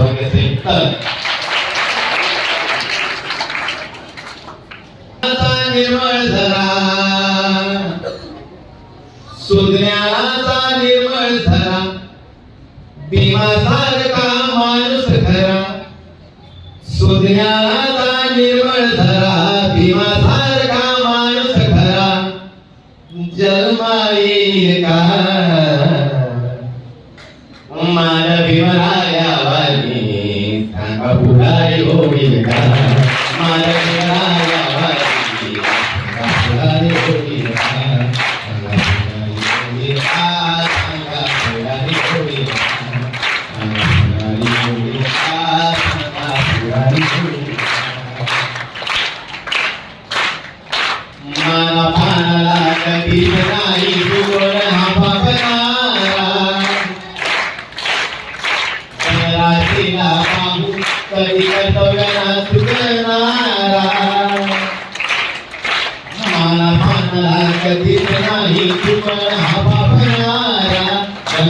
परवानगी असेल तर निर्मळ धरा सुज्ञानाचा निर्मळ धरा भीमासारखा माणूस खरा सुज्ञानाचा निर्मळ धरा भीमासारखा माणूस खरा जन्माई का पानाला नाही गोड हा बाबनारा राशीला पाहू कधी कर्तव्याला चुकणारा मला पानाला कधीच नाही चुकण हा बाबनारा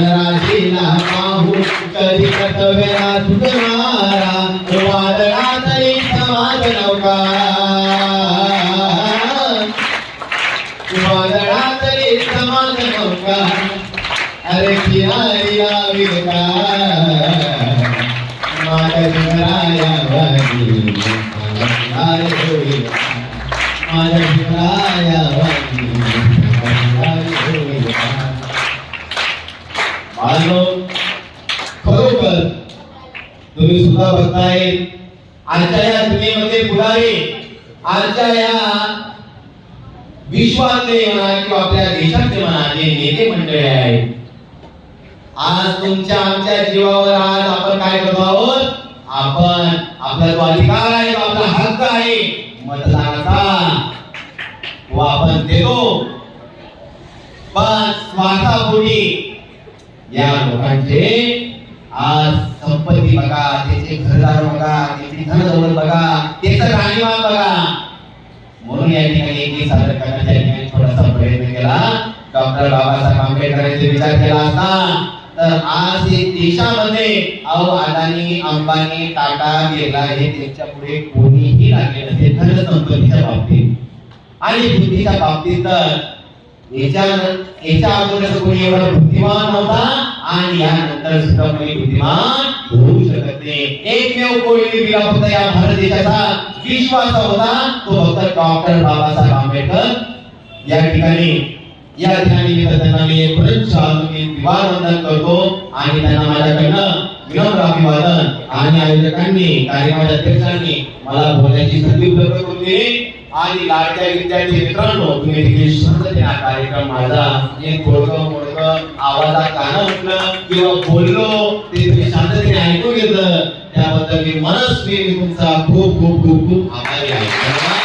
राशीला पाहू कधी कर्तव्याला चुकणारा वादळातही समाज नौका का? माझ्या शिवराया वागी किनारी होईल का? बाळांनो, खरोखर तुम्ही सुद्धा बघताय आजच्या या दुनियेमध्ये पुढारी आजच्या या विश्वातले म्हणा किंवा आपल्या देशातले म्हणा जे नेते मंडळी आहेत. आज तुमच्या आमच्या जीवावर आज आपण काय करतो आहोत? आपण आपला जो अधिकार आहे तो आपला हक्क आहे मतदानाचा. तो आपण देतो. पण स्वार्थापोटी या लोकांचे आज संपत्ती बघा त्याचे घरदार बघा त्याची धनदौलत बघा त्याचं राहणीमान बघा. म्हणून या ठिकाणी एक सादर करण्याच्या ठिकाणी थोडासा प्रयत्न केला. डॉक्टर बाबासाहेब आंबेडकरांचे विचार केला असता तर आज देशामध्ये अहो अदानी अंबानी टाटा बिर्ला हे त्यांच्या पुढे कोणीही लागले नसते. धन संपत्तीच्या बाबतीत. आणि बुद्धीच्या बाबतीत तर याच्या याच्या अगोदर कोणी एवढा बुद्धिमान नव्हता आणि यानंतर सुद्धा कोणी बुद्धिमान होऊ शकत नाही. एकमेव कोणी दिला फक्त या भारत देशाचा. विश्वास होता तो फक्त डॉक्टर बाबासाहेब आंबेडकर या ठिकाणी या ठिकाणी त्यांना मी पुढील विवाहवंदन करतो आणि त्यांना माझ्याकडनं विनम्र अभिवादन आणि आयोजकांनी कार्यक्रमाच्या अध्यक्षांनी मला बोलण्याची संधी उपलब्ध करून दिली. आणि लाडक्या विद्यार्थी मित्रांनो तुम्ही देखील शांततेने हा कार्यक्रम माझा. एक बोलकं मोडकं आवाजात गाणं म्हटलं किंवा बोललो ते तुम्ही शांततेने ऐकून घेतलं. त्याबद्दल मी मनस्वी तुमचा खूप खूप खूप खूप आभारी आहे.